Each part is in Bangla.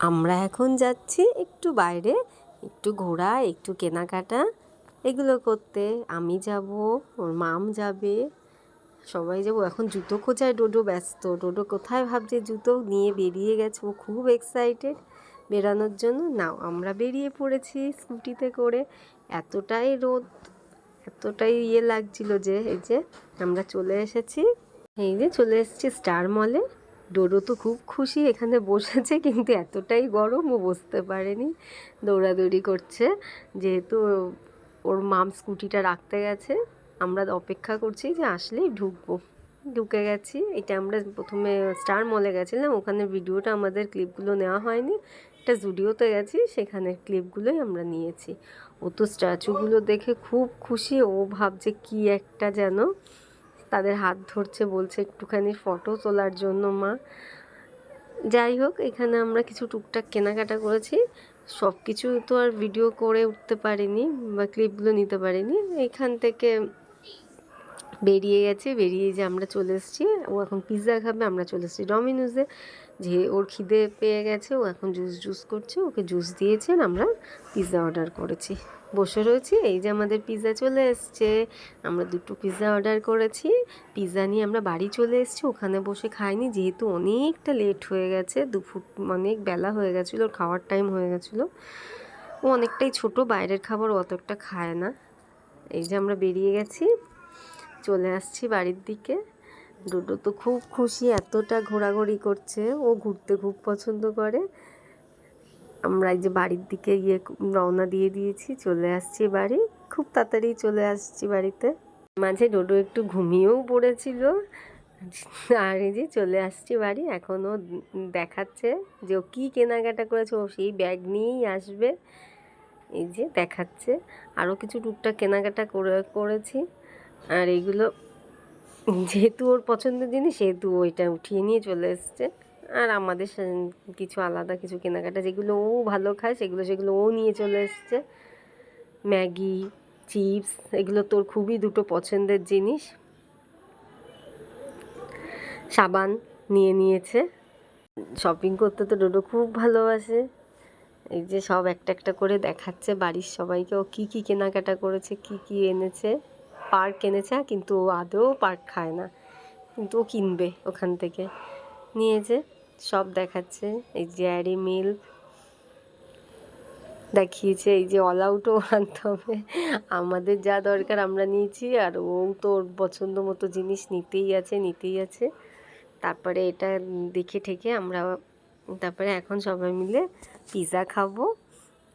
আমরা এখন যাচ্ছি একটু বাইরে, একটু ঘোরা, একটু কেনাকাটা। এগুলো করতে আমি যাব, ওর মাম যাবে, সবাই যাব। এখন জুতো খোঁজায় ডোডো ব্যস্ত। ডোডো কোথায় ভাবছে? জুতো নিয়ে বেরিয়ে গেছে। ও খুব এক্সাইটেড বেরানোর জন্য। নাও, আমরা বেরিয়ে পড়েছি স্কুটিতে করে। এতটাই রোদ, এতটাই ইয়ে লাগছিল যে, এই যে আমরা চলে এসেছি। এই যে চলে এসেছি স্টার মলে ডোডো তো খুব খুশি এখানে বসেছে, কিন্তু এতটাই গরম ও বসতে পারেনি। দৌড়াদৌড়ি করছে, যেহেতু ওর মাম স্কুটিটা রাখতে গেছে। আমরা অপেক্ষা করছি যে আসলেই ঢুকবো। ঢুকে গেছি, এটা আমরা প্রথমে স্টার মলে গেছিলাম, ওখানে ভিডিওটা আমাদের ক্লিপগুলো নেওয়া হয়নি। একটা জুডিওতে গেছি, সেখানে ক্লিপগুলোই আমরা নিয়েছি। ও তো স্ট্যাচুগুলো দেখে খুব খুশি, ও ভাবছে কি একটা যেন। তাদের হাত ধরছে, বলছে একটুখানি ফটো তোলার জন্য, মা। যাই হোক, এখানে আমরা কিছু টুকটাক কেনাকাটা করেছি। সব কিছু তো আর ভিডিও করে উঠতে পারিনি বা ক্লিপগুলো নিতে পারিনি। এখান থেকে বেরিয়ে গেছে, বেরিয়ে যে আমরা চলে এসেছি, ও এখন পিৎজা খাবে, আমরা চলে এসেছি ডমিনোজে যে ওর খিদে পেয়ে গেছে, ও এখন জুস জুস করছে, ওকে জুস দিয়েছেন আমরা পিৎজা অর্ডার করেছি। বসে রয়েছি, এই যে আমাদের পিৎজা চলে এসছে। আমরা দুটো পিৎজা অর্ডার করেছি পিৎজা নিয়ে আমরা বাড়ি চলে এসেছি, ওখানে বসে খাইনি, যেহেতু অনেকটা লেট হয়ে গেছে, দুপুর অনেক বেলা হয়ে গেছিল, ওর খাওয়ার টাইম হয়ে গেছিল। ও অনেকটাই ছোট, বাইরের খাবার অতটা খায় না। এই যে আমরা বেরিয়ে গেছি। চলে আসছি বাড়ির দিকে। ডোডো তো খুব খুশি, এতটা ঘোরাঘুরি করছে। ও ঘুরতে খুব পছন্দ করে। আমরা এই যে বাড়ির দিকে গিয়ে রওনা দিয়ে দিয়েছি, চলে আসছি বাড়ি। খুব তাড়াতাড়ি চলে আসছি বাড়িতে। মাঝে ডোডো একটু ঘুমিয়েও পড়েছিল। আর এই যে চলে আসছি বাড়ি। এখনও দেখাচ্ছে যে ও কী কেনাকাটা করেছে। ও সেই ব্যাগ নিয়েই আসবে। এই যে দেখাচ্ছে। আরও কিছু টুকটাক কেনাকাটা করে, করেছি। আর এইগুলো যেহেতু ওর পছন্দের জিনিস, সেহেতু ওইটা উঠিয়ে নিয়ে চলে এসছে। আর আমাদের কিছু আলাদা কিছু কেনাকাটা, যেগুলো ও ভালো খায়, সেগুলো সেগুলো ও নিয়ে চলে এসছে। ম্যাগি, চিপস, এগুলো তোর খুবই দুটো পছন্দের জিনিস। সাবান নিয়ে নিয়েছে। শপিং করতে তো ডোডো খুব ভালোবাসে। এই যে সব একটা একটা করে দেখাচ্ছে বাড়ির সবাইকে। ও কী কী কেনাকাটা করেছে, কি কি এনেছে। পার্ক এনেছে, কিন্তু ও আদৌ পার্ক খায় না। কিন্তু ও কিনবে ওখান থেকে। নিয়েছে সব দেখাচ্ছে, এই যে অ্যারি মিল্ক দেখিয়েছে, এই যে অল আউটও আনতে হবে আমাদের যা দরকার আমরা নিয়েছি, আর ও তো ওর পছন্দ মতো জিনিস নিতেই আছে নিতেই আছে। তারপরে এটা দেখে ঠেকে আমরা, তারপরে এখন সবাই মিলে পিৎজা খাব।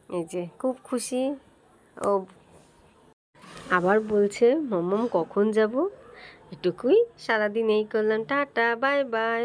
এই যে খুব খুশি। ও আবার বলছে মমম কখন যাব? এটুকুই। সারাদিন এই করলাম। Tata bye bye.